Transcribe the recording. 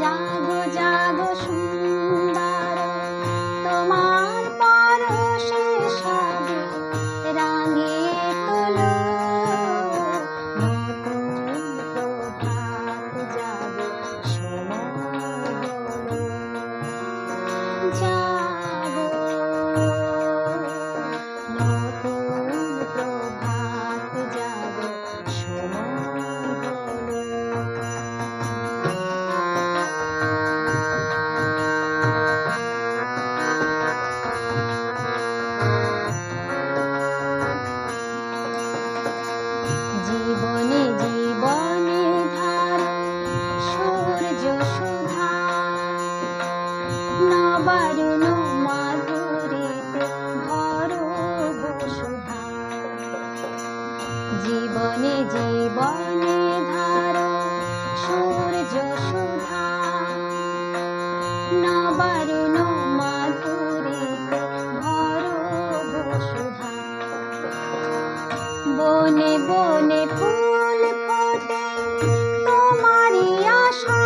জাগো জাগো জীবনে জীবনে ধারো সূর্য সুধা। নবারুণ মাধুরীতে ধরো বনে বনে ফুল ফোটে তোমারি আশা।